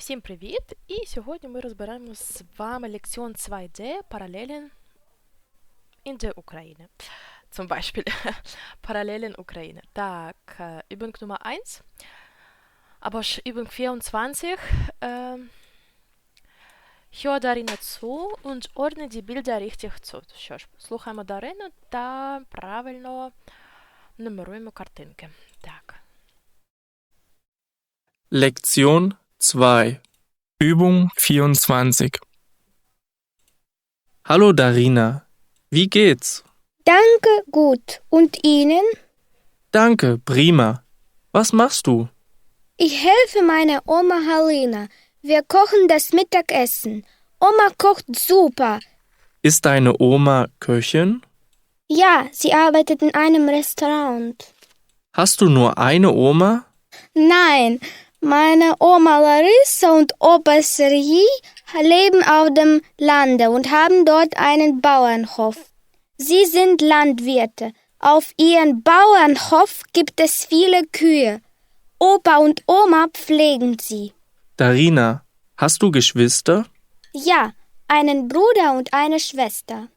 Всім привіт! І сьогодні ми розберемо з вами лекціон 2D Parallelen in der Ukraine. Zum Beispiel Parallelen Ukraine. Так, äh, Übung Nummer 1. Aber sch- Übung 24. ähm, Hör Darina zu und ordne die Bilder richtig zu. Що ж, слухаємо Дарину та правильно нумеруємо картинки. Так. Lektion 2 Übung 24 Hallo Darina, wie geht's? Danke, gut. Und Ihnen? Danke, prima. Was machst du? Ich helfe meiner Oma Halina. Wir kochen das Mittagessen. Oma kocht super. Ist deine Oma Köchin? Ja, sie arbeitet in einem Restaurant. Hast du nur eine Oma? Nein, meine Oma Larissa und Opa Sergei leben auf dem Lande und haben dort einen Bauernhof. Sie sind Landwirte. Auf ihren Bauernhof gibt es viele Kühe. Opa und Oma pflegen sie. Darina, hast du Geschwister? Ja, einen Bruder und eine Schwester.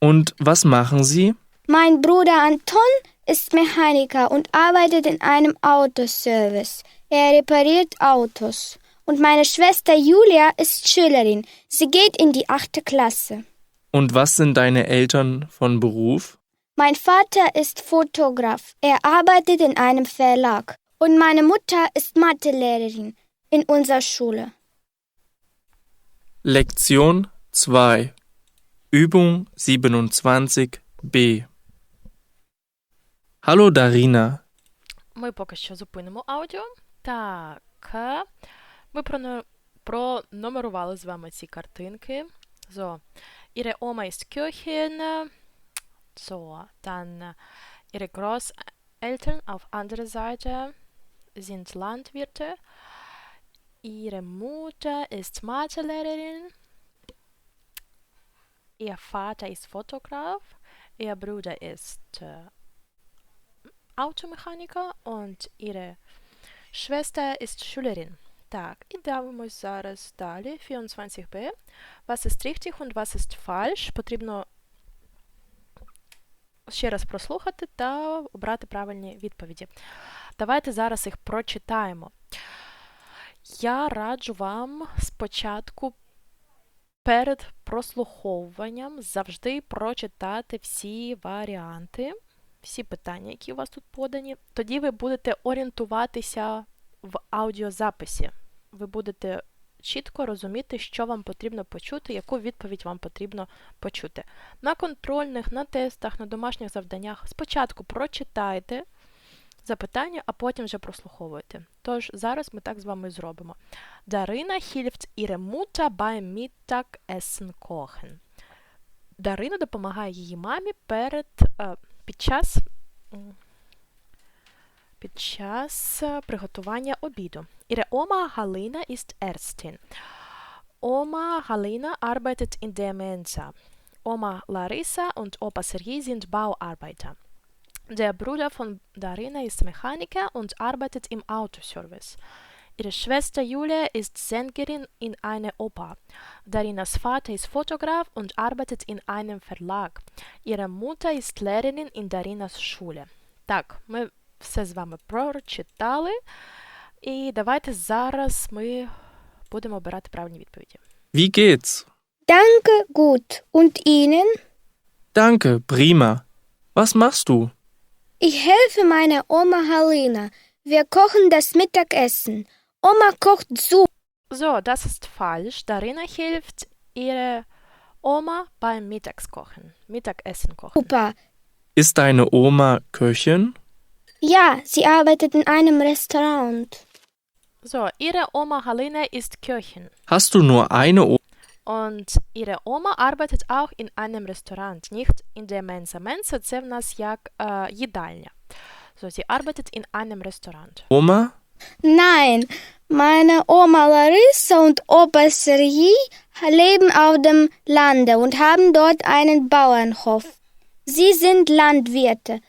Und was machen sie? Mein Bruder Anton ist Mechaniker und arbeitet in einem Autoservice. Er repariert Autos. Und meine Schwester Julia ist Schülerin. Sie geht in die achte Klasse. Und was sind deine Eltern von Beruf? Mein Vater ist Fotograf. Er arbeitet in einem Verlag. Und meine Mutter ist Mathelehrerin in unserer Schule. Lektion 2 Übung 27b Hallo Darina, Ми поки що зупинимо аудіо. Так. е, Ми проно- пронумерували з вами ці картинки. So. Ihre Oma ist Köchin. So, dann äh, ihre Großeltern auf anderer Seite sind Landwirte. Ihre Mutter ist Mathelehrerin. Ihr Vater ist Fotograf. Ihr Bruder ist äh, Automechaniker und ihre Schwester ist Schülerin. Так, і дивимось зараз далі. 24b. Was ist richtig und was ist falsch? Потрібно ще раз прослухати та обрати правильні відповіді. Давайте зараз їх прочитаємо. Я раджу вам спочатку перед прослуховуванням завжди прочитати всі варіанти всі питання, які у вас тут подані. Тоді ви будете орієнтуватися в аудіозаписі. Ви будете чітко розуміти, що вам потрібно почути, яку відповідь вам потрібно почути. На контрольних, на тестах, на домашніх завданнях спочатку прочитайте запитання, а потім вже прослуховуйте. Тож зараз ми так з вами зробимо. Дарина hilft ihre Mutter beim Mittagessen. Дарина допомагає її мамі перед е, час, м, під час е, приготування обіду. Ihre Oma Halina ist Ärztin. Oma Halina arbeitet in der Mensa. Oma Larissa und Opa Sergei sind Bauarbeiter. Der Bruder von Darina ist Mechaniker und arbeitet im Autoservice. Ihre Schwester Julia ist Sängerin in einer Oper. Darinas Vater ist Fotograf und arbeitet in einem Verlag. Ihre Mutter ist Lehrerin in Даріnas Schule. Так, ми все з вами прочитали. І давайте зараз ми будемо обирати правильні відповіді. wie geht's? Danke, gut. Und Ihnen? Danke, prima. Was machst du? Ich helfe meiner Oma Halina. Wir kochen das Mittagessen. Oma kocht super. So, das ist falsch. Darina hilft ihre Oma beim Mittagskochen. Mittagessen kochen. Ist deine Oma Köchin? Ja, sie arbeitet in einem Restaurant. So, ihre Oma Halina ist Köchin. Hast du nur eine Oma? Und ihre Oma arbeitet auch in einem Restaurant, nicht in der Mensa. Mensa це в нас як е, їдальня. So, sie arbeitet in einem Restaurant. Oma? Nein, meine Oma Larissa und Opa Sergei leben auf dem Lande und haben dort einen Bauernhof. Sie sind Landwirte.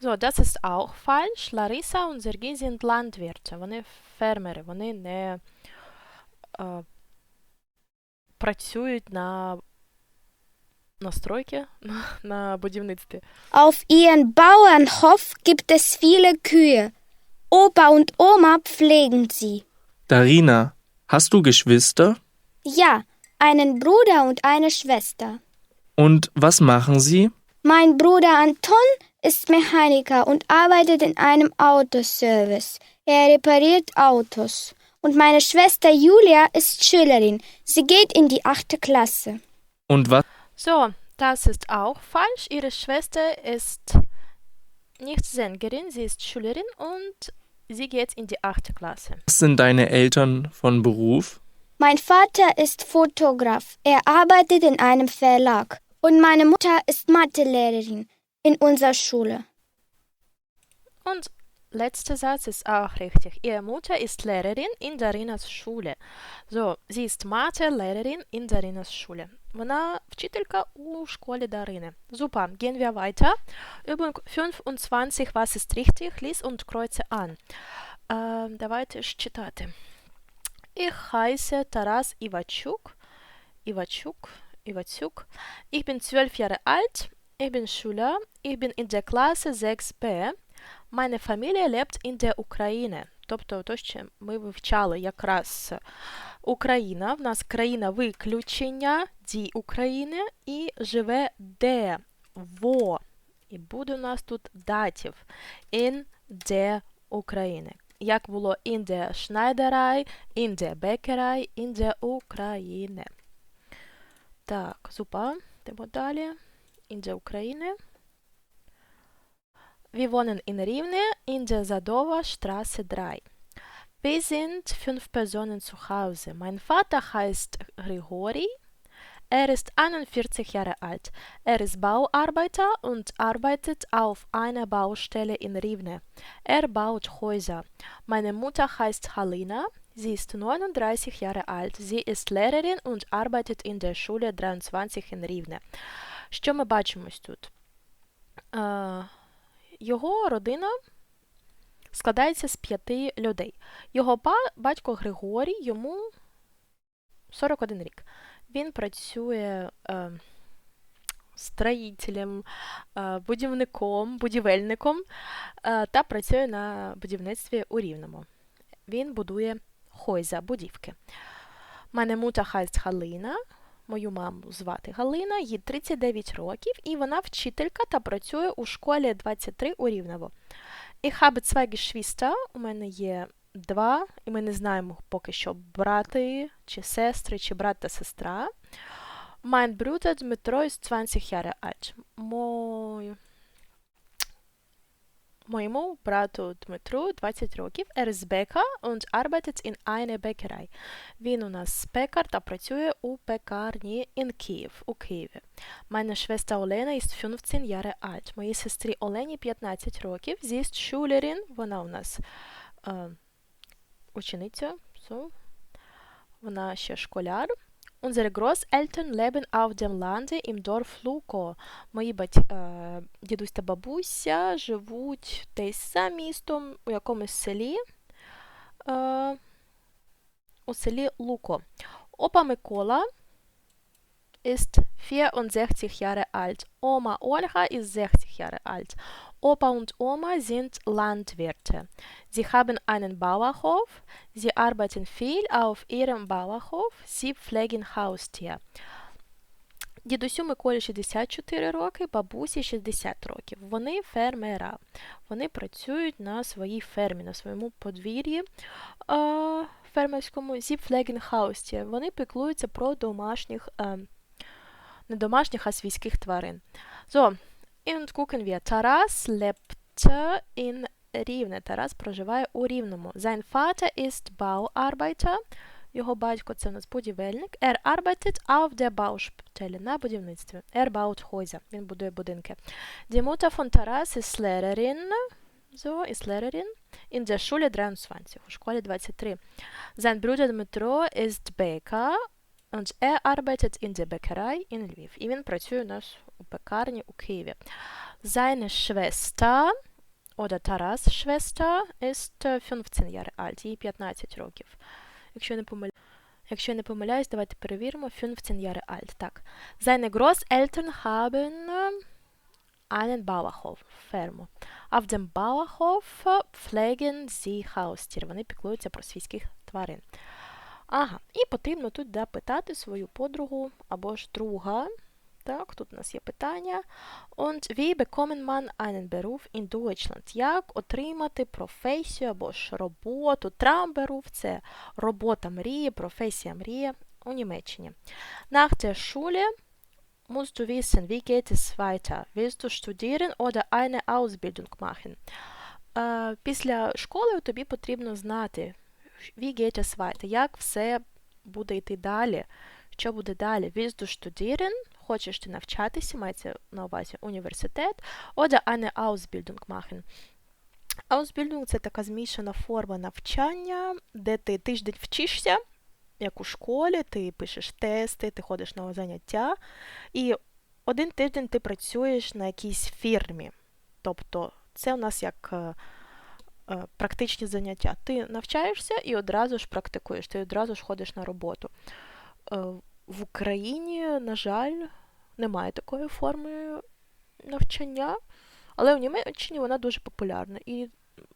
So, das ist auch falsch. Larissa und Sergei sind Landwirte. Вони фермери, вони не е, працюють на, на стройці, на, на будівництві. Auf ihren Bauernhof gibt es viele Kühe. Opa und Oma pflegen sie. Darina, hast du Geschwister? Ja, einen Bruder und eine Schwester. Und was machen sie? Mein Bruder Anton ist Mechaniker und arbeitet in einem Autoservice. Er repariert Autos. Und meine Schwester Julia ist Schülerin. Sie geht in die achte Klasse. Und was So, das ist auch falsch. Ihre Schwester ist nicht Sängerin, sie ist Schülerin und sie geht in die achte Klasse. sind deine Eltern von Beruf? Mein Vater ist Fotograf. Er arbeitet in einem Verlag. Und meine Mutter ist Mathelehrerin in unserer Schule. Und letzter Satz ist auch richtig. Ihre Mutter ist Lehrerin in Darinas Schule. So, sie ist Mathe-Lehrerin in Darinas Schule. Вона вчителька у школі Дарини. Super, gehen wir weiter. Übung 25, was ist richtig? Lies und kreuze an. Äh, давайте ж читати. Ich heiße Taras Ivachuk. Ivachuk, Ivachuk. Ich bin zwölf Jahre alt. Ich bin Schüler. Ich bin in der Klasse 6b. Meine Familie lebt in der Ukraine. Тобто, то, що ми вивчали якраз Україна, в нас країна виключення, дій України, і живе де, во. І буде у нас тут датів. In der Ukraine. Як було in der Schneiderei, in der Bäckerei, in der Ukraine. Так, super. Йдемо далі. In der Ukraine. Wir wohnen in Rivne in der Sadova Straße 3. Wir sind fünf Personen zu Hause. Mein Vater heißt Grigori. Er ist 41 Jahre alt. Er ist Bauarbeiter und arbeitet auf einer Baustelle in Rivne. Er baut Häuser. Meine Mutter heißt Halina. Sie ist 39 Jahre alt. Sie ist Lehrerin und arbeitet in der Schule 23 in Rivne. Що ми бачимо ось тут? Е, його родина складається з п'яти людей. Його ба- батько Григорій, йому 41 рік. Він працює е, строїтелем, е, будівником, будівельником е, та працює на будівництві у Рівному. Він будує хойза, будівки. Мене мута хайст Галина. Мою маму звати Галина, їй 39 років, і вона вчителька та працює у школі 23 у Рівнево. Ich habe zwei Geschwister, у мене є два, і ми не знаємо поки що брати чи сестри, чи брат та сестра. Mein Bruder Dmitro ist 20 Jahre alt. Мой... Моєму брату Дмитру 20 років. Er ist Bäcker und arbeitet in einer Bäckerei. Він у нас пекар та працює у пекарні in Київ, у Києві. Meine Schwester Olena ist 15 Jahre alt. Моїй сестрі Олені 15 років. Sie ist Schülerin. Вона у нас е, учениця. So. Вона ще школяр. Unsere Großeltern leben auf dem Lande im Dorf Luko. Мої бать... е, дідусь та бабуся живуть десь за містом у якомусь селі. Е, у селі Луко. Opa Mikola ist 64 Jahre alt. Oma Olga ist 60 Jahre alt. Opa und Oma sind Landwirte. Sie haben einen Bauernhof. Sie arbeiten viel auf ihrem Bauernhof. Sie pflegen Haustier. Дідусю Миколі 64 роки, бабусі 60 років. Вони фермера. Вони працюють на своїй фермі, на своєму подвір'ї е, фермерському Haustier. Вони піклуються про домашніх, е, не домашніх, а свійських тварин. So, und gucken wir. Taras lebt in Рівне. Тарас проживає у Рівному. Sein Vater ist Bauarbeiter. Його батько це у нас будівельник. Er arbeitet auf der Baustelle, на будівництві. Er baut Häuser. Він будує будинки. Die Mutter von Taras ist Lehrerin. So, ist Lehrerin. In der Schule 23. У школі 23. Sein Bruder Dmitro ist Bäcker. Und er arbeitet in der Bäckerei in Lviv. І він працює у нас у пекарні у Києві. Seine Schwester oder Taras Schwester ist äh, 15 Jahre alt, їй 15 років. Якщо не помиляю. Якщо я не помиляюсь, давайте перевіримо. 15 Jahre alt. Так. Seine Großeltern haben äh, einen Bauernhof, ферму. Auf dem Bauernhof äh, pflegen sie Haustiere. Вони піклуються про свійських тварин. Ага, і потрібно тут да, питати свою подругу або ж друга. Так, тут у нас є питання. Und wie bekommt man einen Beruf in Deutschland? Як отримати професію або ж роботу? Traumberuf – це робота мрії, професія мрії у Німеччині. Nach der Schule musst du wissen, wie geht es weiter? Willst du studieren oder eine Ausbildung machen? Е, Після школи тобі потрібно знати, wie geht es weiter? Як все буде йти далі? Що буде далі? Willst du studieren? Хочеш ти навчатися, мається на увазі університет, oder eine Ausbildung machen. Ausbildung – це така змішана форма навчання, де ти тиждень вчишся, як у школі, ти пишеш тести, ти ходиш на заняття, і один тиждень ти працюєш на якійсь фірмі. Тобто це у нас як е, практичні заняття. Ти навчаєшся і одразу ж практикуєш, ти одразу ж ходиш на роботу. Е, в Україні, на жаль, немає такої форми навчання, але в Німеччині вона дуже популярна. І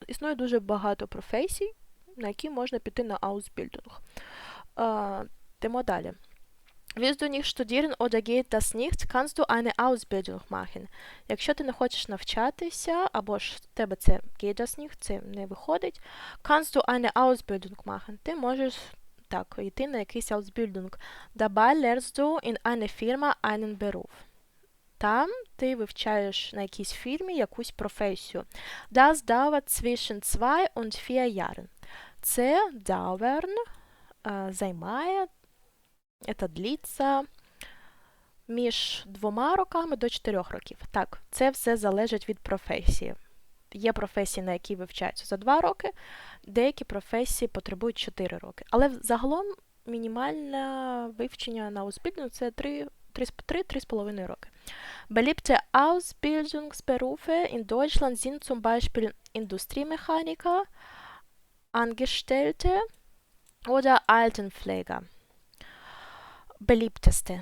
існує дуже багато професій, на які можна піти на Ausbildung. Äh, Йдемо далі. Willst du nicht studieren oder geht das nicht, kannst du eine Ausbildung machen. Якщо ти не хочеш навчатися, або ж тебе це geht das nicht, це не виходить, kannst du eine Ausbildung machen. Ти можеш так, йти на якийсь Ausbildung. Dabei lernst du in einer Firma einen Beruf. Там ти вивчаєш на якійсь фірмі якусь професію. Das dauert zwischen zwei und vier Jahren. Це dauern е, займає, це длиться між двома роками до чотирьох років. Так, це все залежить від професії. Є професії, на які вивчаються за два роки, деякі професії потребують 4 роки. Але загалом мінімальне вивчення на Ausbildung – це 3-3,5 роки. Beliebte Ausbildungsberufe in Deutschland sind zum Beispiel Industriemechaniker, Angestellte oder Altenpfleger. Beliebteste.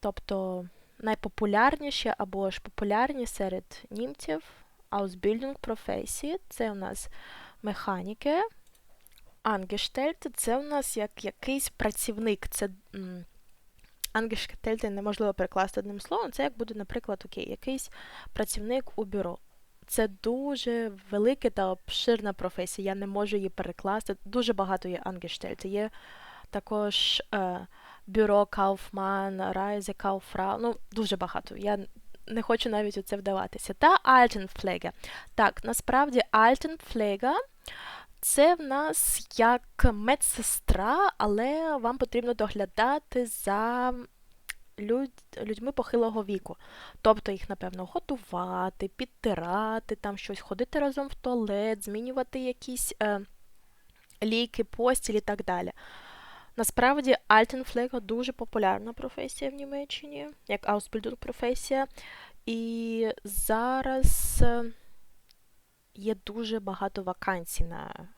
Тобто найпопулярніші або ж популярні серед німців Ausbildung професії. Це у нас механіки. Angestellte – це у нас як якийсь працівник. Це м, неможливо перекласти одним словом. Це як буде, наприклад, окей, якийсь працівник у бюро. Це дуже велика та обширна професія. Я не можу її перекласти. Дуже багато є Angestellte. Є також е, бюро Kaufmann, Reise Kauffrau. Ну, дуже багато. Я не хочу навіть у це вдаватися. Та Altenpflege. Так, насправді Altenpflege – це в нас як медсестра, але вам потрібно доглядати за люд... людьми похилого віку. Тобто їх, напевно, готувати, підтирати, там щось, ходити разом в туалет, змінювати якісь е, ліки, постіль і так далі. Насправді, Altenpflege дуже популярна професія в Німеччині, як Ausbildung професія. І зараз е, є дуже багато вакансій на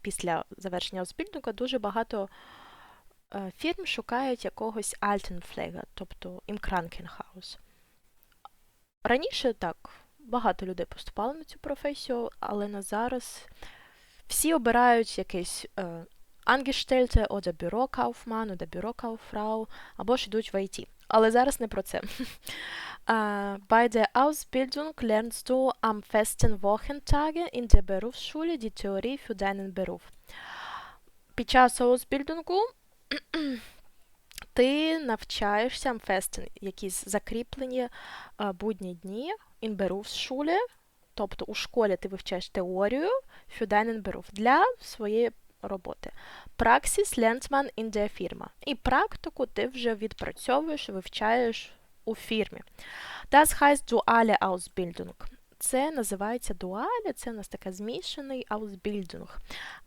після завершення Ausbildung, дуже багато е, фірм шукають якогось Altenpflege, тобто Krankenhaus. Раніше так, багато людей поступало на цю професію, але на зараз всі обирають якийсь е, Angestellte oder Bürokaufmann oder Bürokauffrau, або ж йдуть в IT. Але зараз не про це. Äh, Bei der Ausbildung lernst du am festen Wochentage in der Berufsschule die Theorie für deinen Beruf. Під час Ausbildung ти навчаєшся festen, якісь закріплені е, будні дні in Berufsschule, тобто у школі ти вивчаєш теорію für deinen Beruf для своєї роботи. Man in der Firma. І практику ти вже відпрацьовуєш, вивчаєш у фірмі. Das heißt duale Ausbildung. Це називається дуалі, це у нас таке змішаний Ausbildung.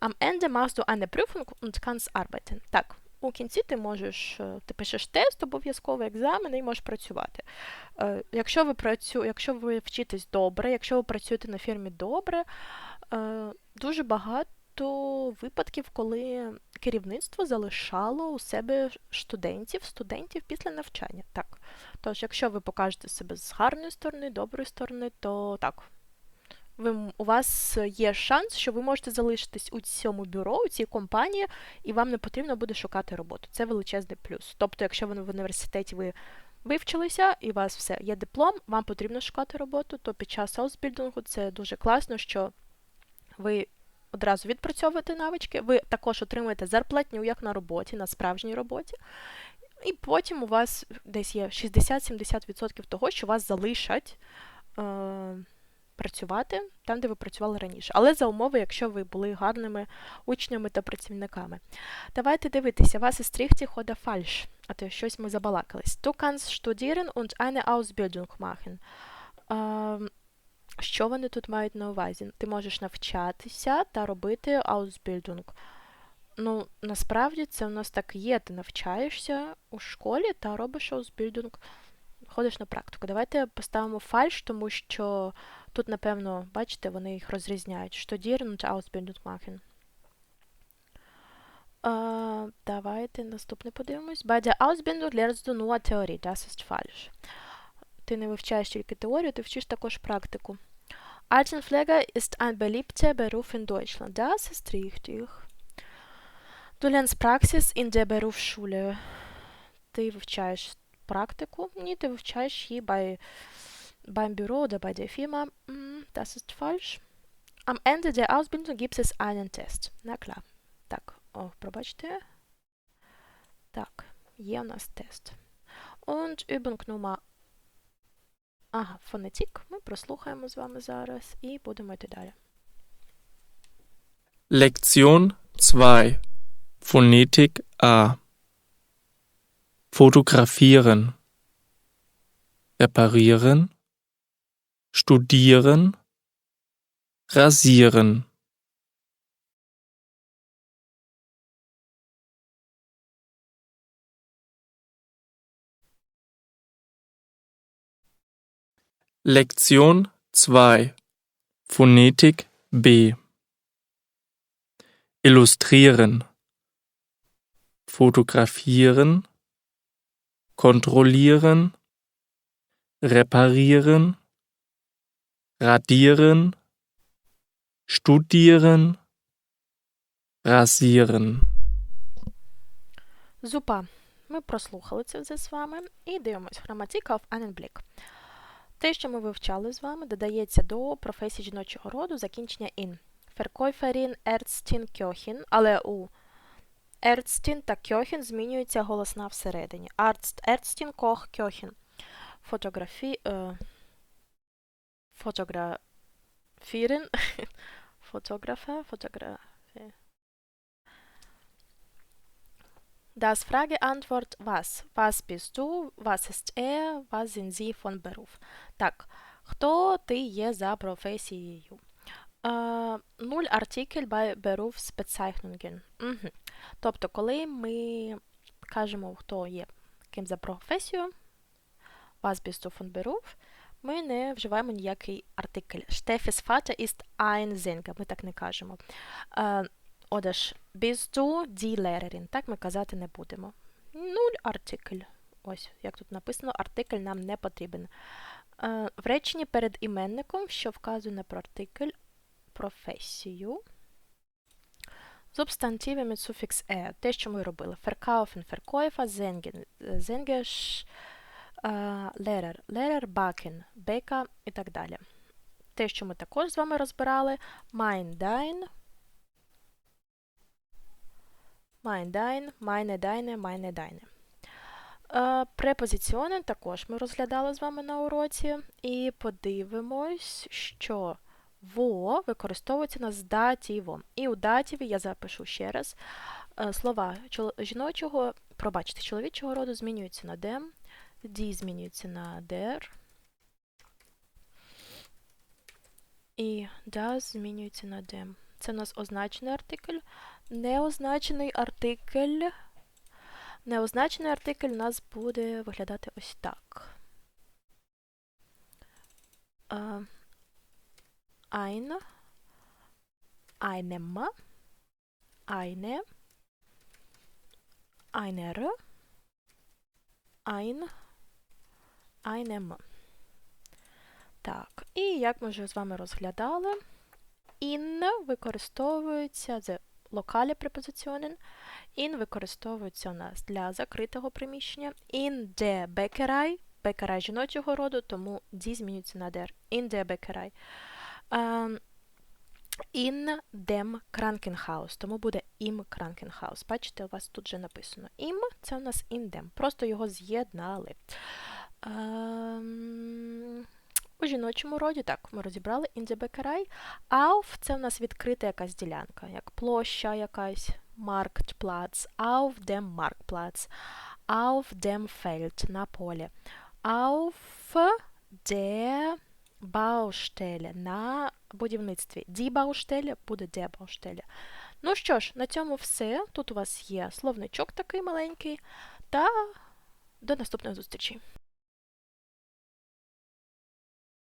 Am Ende machst du eine Prüfung und kannst arbeiten. Так, у кінці ти можеш, ти пишеш тест, обов'язковий екзамен і можеш працювати. Е, Якщо ви працю, якщо ви вчитесь добре, якщо ви працюєте на фірмі добре, е, дуже багато багато випадків, коли керівництво залишало у себе студентів, студентів після навчання. Так. Тож, якщо ви покажете себе з гарної сторони, доброї сторони, то так. Ви, у вас є шанс, що ви можете залишитись у цьому бюро, у цій компанії, і вам не потрібно буде шукати роботу. Це величезний плюс. Тобто, якщо ви в університеті ви вивчилися і у вас все є диплом, вам потрібно шукати роботу, то під час аусбільдингу це дуже класно, що ви одразу відпрацьовуєте навички, ви також отримуєте зарплатню як на роботі, на справжній роботі. І потім у вас десь є 60-70% того, що вас залишать е, працювати там, де ви працювали раніше. Але за умови, якщо ви були гарними учнями та працівниками. Давайте дивитися, was ist richtig oder falsch? А то щось ми забалакались. Du kannst studieren und eine Ausbildung machen. Ем, що вони тут мають на увазі? Ти можеш навчатися та робити Ausbildung. Ну, насправді це у нас так є. Ти навчаєшся у школі та робиш Ausbildung, ходиш на практику. Давайте поставимо фальш, тому що тут, напевно, бачите, вони їх розрізняють. Und Ausbildung machen. Äh, давайте наступне подивимось. Bei der Ausbildung lernst du nur Theorie. Das ist falsch. Ти не вивчаєш тільки теорію, ти вчиш також практику. Altenpfleger ist ein beliebter Beruf in Deutschland. Das ist richtig. Du lernst Praxis in der Berufsschule. Ти вивчаєш практику. Ні, ти вивчаєш її bei, beim Büro oder bei der Firma. Das ist falsch. Am Ende der Ausbildung gibt es einen Test. Na klar. Так, о, пробачте. Так, є у нас тест. Und Übung Nummer Ага, фонетік. Ми прослухаємо з вами зараз і будемо йти далі. Lektion 2 Phonetik A Fotografieren Reparieren Studieren Rasieren Lektion 2 Phonetik B Illustrieren Fotografieren Kontrollieren Reparieren Radieren Studieren Rasieren Зупа. Ми прослухали це все з вами і дивимось. Граматика в einen Blick. Те, що ми вивчали з вами, додається до професії жіночого роду закінчення in. Verkäuferin, Ärztin, Köchin, але у Ärztin та Köchin змінюється голосна всередині. Arzt, Ärztin, Koch, Köchin. Фотографі... Е, фотографірен. Фотографа, фотографі. Das Frage-Antwort was? Was bist du? Was ist er? Was sind sie von Beruf? Так, хто ти є за професією? Е, нуль артикль bei Berufsbezeichnungen. Угу. Тобто, коли ми кажемо, хто є ким за професію, was bist du von Beruf, ми не вживаємо ніякий артикль. Steffes Vater ist ein Sänger. Ми так не кажемо. Е, ж bist du die Lehrerin? Так ми казати не будемо. Нуль артикль. Ось, як тут написано, артикль нам не потрібен. Е, в реченні перед іменником, що вказує на артикль, професію. Субстантиви mit суфікс е. Те, що ми робили. Verkaufen, Verkäufer, Singen, Singers, Lehrer, Lehrer, Backen, Bäcker і так далі. Те, що ми також з вами розбирали. Mein, dein, Mein, dein, meine, deine, meine, deine. Е, Препозиціони також ми розглядали з вами на уроці. І подивимось, що во використовується на здатіво. І у датіві я запишу ще раз. е, Слова жіночого, пробачте, чоловічого роду змінюються на дем, ді змінюється на дер. І das змінюється на дем. Це у нас означений артикль. Неозначений артикль. Неозначений артикль у нас буде виглядати ось так. Е, Ein, einem, eine, einer, ein, einem. Так, і як ми вже з вами розглядали, in використовується локалі препозиціонен. In використовується у нас для закритого приміщення. In der Bäckerei, бекерай жіночого роду, тому die змінюється на der. In der Bäckerei. Ем, In dem Krankenhaus, тому буде im Krankenhaus. Бачите, у вас тут вже написано im, це у нас in dem. Просто його з'єднали. Ем, у жіночому роді, так, ми розібрали Bäckerei. Auf – це у нас відкрита якась ділянка, як площа якась, Marktplatz, auf dem Marktplatz, auf dem Feld, на полі, auf der Baustelle, на будівництві. Die Baustelle буде der Baustelle. Ну що ж, на цьому все. Тут у вас є словничок такий маленький. Та до наступної зустрічі.